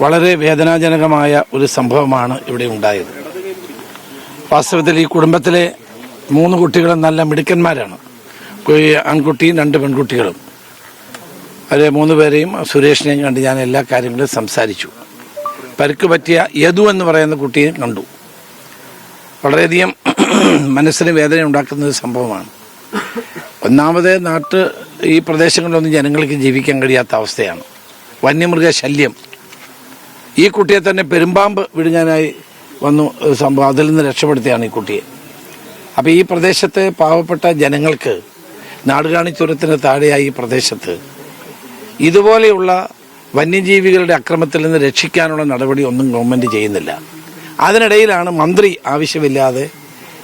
വളരെ വേദനാജനകമായ ഒരു സംഭവമാണ് ഇവിടെ ഉണ്ടായത്. വാസ്തവത്തിൽ ഈ കുടുംബത്തിലെ മൂന്ന് കുട്ടികളും നല്ല മിടുക്കന്മാരാണ്. ആൺകുട്ടിയും രണ്ട് പെൺകുട്ടികളും. അവരെ മൂന്ന് പേരെയും സുരേഷിനെയും കണ്ട് ഞാൻ എല്ലാ കാര്യങ്ങളും സംസാരിച്ചു. പരുക്ക് പറ്റിയ യദു എന്ന് പറയുന്ന കുട്ടിയെ കണ്ടു. വളരെയധികം മനസ്സിന് വേദന ഉണ്ടാക്കുന്ന ഒരു സംഭവമാണ്. ഒന്നാമത് നാട്ട് ഈ പ്രദേശങ്ങളിലൊന്നും ജനങ്ങൾക്ക് ജീവിക്കാൻ കഴിയാത്ത അവസ്ഥയാണ്. വന്യമൃഗ ശല്യം ഈ കുട്ടിയെ തന്നെ പെരുമ്പാമ്പ് വിഴുങ്ങാനായി വന്നു സംഭവം അതിൽ നിന്ന് രക്ഷപ്പെടുത്തിയാണ് ഈ കുട്ടിയെ. അപ്പോൾ ഈ പ്രദേശത്തെ പാവപ്പെട്ട ജനങ്ങൾക്ക് നാടുകാണി ചുരത്തിന് താഴെയായി ഈ പ്രദേശത്ത് ഇതുപോലെയുള്ള വന്യജീവികളുടെ അക്രമത്തിൽ നിന്ന് രക്ഷിക്കാനുള്ള നടപടി ഒന്നും ഗവൺമെന്റ് ചെയ്യുന്നില്ല. അതിനിടയിലാണ് മന്ത്രി ആവശ്യമില്ലാതെ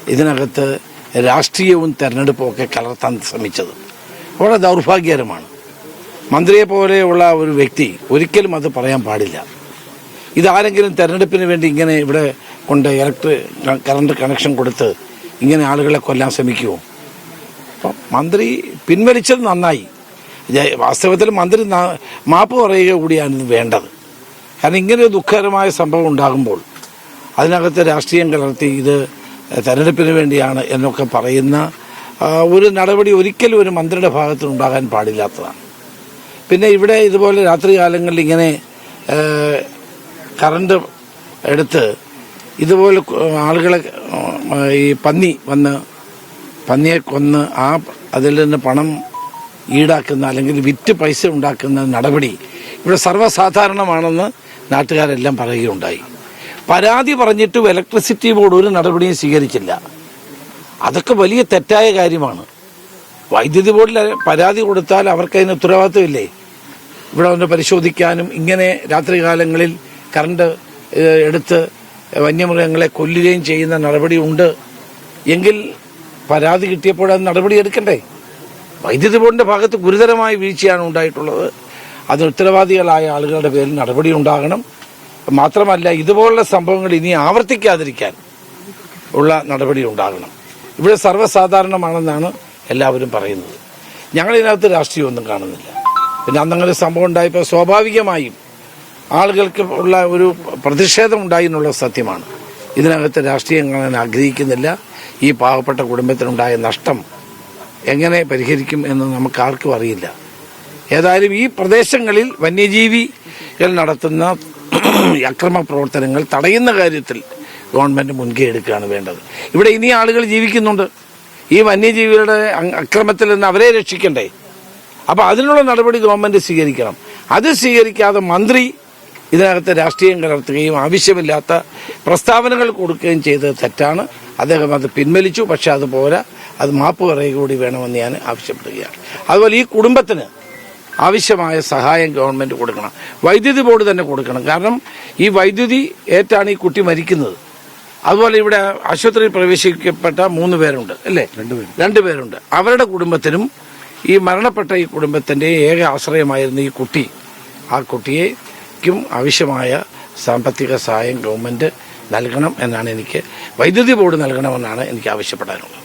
ഇതിനകത്ത് രാഷ്ട്രീയവും തെരഞ്ഞെടുപ്പും ഒക്കെ കലർത്താൻ ശ്രമിച്ചത്. വളരെ ദൗർഭാഗ്യകരമാണ്. മന്ത്രിയെ പോലെയുള്ള ഒരു വ്യക്തി ഒരിക്കലും അത് പറയാൻ പാടില്ല. ഇതാരെങ്കിലും തെരഞ്ഞെടുപ്പിന് വേണ്ടി ഇങ്ങനെ ഇവിടെ കൊണ്ട് ഇലക്ട്രിക് കറണ്ട് കണക്ഷൻ കൊടുത്ത് ഇങ്ങനെ ആളുകളെ കൊല്ലാൻ ശ്രമിക്കുമോ അപ്പം മന്ത്രി പിൻവലിച്ചത് നന്നായി. വാസ്തവത്തിൽ മന്ത്രി മാപ്പ് പറയുക കൂടിയാണ് വേണ്ടത്. കാരണം ഇങ്ങനെ ഒരു ദുഃഖകരമായ സംഭവം ഉണ്ടാകുമ്പോൾ അതിനകത്ത് രാഷ്ട്രീയം കലർത്തി ഇത് തെരഞ്ഞെടുപ്പിന് വേണ്ടിയാണ് എന്നൊക്കെ പറയുന്ന ഒരു നടപടി ഒരിക്കലും ഒരു മന്ത്രിയുടെ ഭാഗത്ത് ഉണ്ടാകാൻ പാടില്ലാത്തതാണ്. പിന്നെ ഇവിടെ ഇതുപോലെ രാത്രികാലങ്ങളിൽ ഇങ്ങനെ കറണ്ട് എടുത്ത് ഇതുപോലെ ആളുകളെ ഈ പന്നി വന്ന് പന്നിയെ കൊന്ന് ആ അതിൽ നിന്ന് പണം ഈടാക്കുന്ന അല്ലെങ്കിൽ വിറ്റ് പൈസ ഉണ്ടാക്കുന്ന നടപടി ഇവിടെ സർവസാധാരണമാണെന്ന് നാട്ടുകാരെല്ലാം പറയുകയുണ്ടായി. പരാതി പറഞ്ഞിട്ടും ഇലക്ട്രിസിറ്റി ബോർഡ് ഒരു നടപടിയും സ്വീകരിച്ചില്ല. അതൊക്കെ വലിയ തെറ്റായ കാര്യമാണ്. വൈദ്യുതി ബോർഡിൽ പരാതി കൊടുത്താൽ അവർക്ക് അതിന് ഉത്തരവാദിത്വമില്ലേ? ഇവിടെ ഒന്ന് പരിശോധിക്കാനും ഇങ്ങനെ രാത്രികാലങ്ങളിൽ കറണ്ട് എടുത്ത് വന്യമൃഗങ്ങളെ കൊല്ലുകയും ചെയ്യുന്ന നടപടി ഉണ്ട്. എങ്കിൽ പരാതി കിട്ടിയപ്പോൾ അത് നടപടി എടുക്കണ്ടേ? വൈദ്യുതി ബോർഡിന്റെ ഭാഗത്ത് ഗുരുതരമായ വീഴ്ചയാണ് ഉണ്ടായിട്ടുള്ളത്. അത് ഉത്തരവാദികളായ ആളുകളുടെ പേരിൽ നടപടി ഉണ്ടാകണം. മാത്രമല്ല ഇതുപോലുള്ള സംഭവങ്ങൾ ഇനി ആവർത്തിക്കാതിരിക്കാൻ ഉള്ള നടപടി ഉണ്ടാകണം. ഇവിടെ സർവസാധാരണമാണെന്നാണ് എല്ലാവരും പറയുന്നത്. ഞങ്ങളിതിനകത്ത് രാഷ്ട്രീയമൊന്നും കാണുന്നില്ല. പിന്നെ അന്നങ്ങനെ സംഭവം ഉണ്ടായപ്പോൾ സ്വാഭാവികമായും ആളുകൾക്ക് ഉള്ള ഒരു പ്രതിഷേധം ഉണ്ടായി എന്നുള്ളത് സത്യമാണ്. ഇതിനകത്ത് രാഷ്ട്രീയം കാണാൻ ആഗ്രഹിക്കുന്നില്ല. ഈ പാവപ്പെട്ട കുടുംബത്തിനുണ്ടായ നഷ്ടം എങ്ങനെ പരിഹരിക്കും എന്ന് നമുക്ക് ആർക്കും അറിയില്ല. ഏതായാലും ഈ പ്രദേശങ്ങളിൽ വന്യജീവികൾ നടത്തുന്ന അക്രമ പ്രവർത്തനങ്ങൾ തടയുന്ന കാര്യത്തിൽ ഗവൺമെന്റ് മുൻകൈ എടുക്കുകയാണ് വേണ്ടത്. ഇവിടെ ഇനി ആളുകൾ ജീവിക്കുന്നുണ്ട്. ഈ വന്യജീവികളുടെ അക്രമത്തിൽ നിന്ന് അവരെ രക്ഷിക്കണ്ടേ? അപ്പോൾ അതിനുള്ള നടപടി ഗവൺമെന്റ് സ്വീകരിക്കണം. അത് സ്വീകരിക്കാതെ മന്ത്രി ഇതിനകത്ത് രാഷ്ട്രീയം കലർത്തുകയും ആവശ്യമില്ലാത്ത പ്രസ്താവനകൾ കൊടുക്കുകയും ചെയ്തത് തെറ്റാണ്. അദ്ദേഹം അത് പിൻവലിച്ചു. പക്ഷെ അതുപോലെ അത് മാപ്പ് പറയുക കൂടി വേണമെന്ന് ഞാൻ ആവശ്യപ്പെടുകയാണ്. അതുപോലെ ഈ കുടുംബത്തിന് ആവശ്യമായ സഹായം ഗവൺമെന്റ് കൊടുക്കണം. വൈദ്യുതി ബോർഡ് തന്നെ കൊടുക്കണം. കാരണം ഈ വൈദ്യുതി ഏറ്റാണ് ഈ കുട്ടി മരിക്കുന്നത്. അതുപോലെ ഇവിടെ ആശുപത്രിയിൽ പ്രവേശിക്കപ്പെട്ട മൂന്ന് പേരുണ്ട് അല്ലേ? രണ്ടുപേരുണ്ട് അവരുടെ കുടുംബത്തിനും ഈ മരണപ്പെട്ട ഈ കുടുംബത്തിന്റെ ഏക ആശ്രയമായിരുന്നു ഈ കുട്ടി ആ കുട്ടിയേക്കും ആവശ്യമായ സാമ്പത്തിക സഹായം ഗവൺമെന്റ് നൽകണം എന്നാണ് എനിക്ക് വൈദ്യുതി ബോർഡ് നൽകണമെന്നാണ് എനിക്ക് ആവശ്യപ്പെടാനുള്ളത്.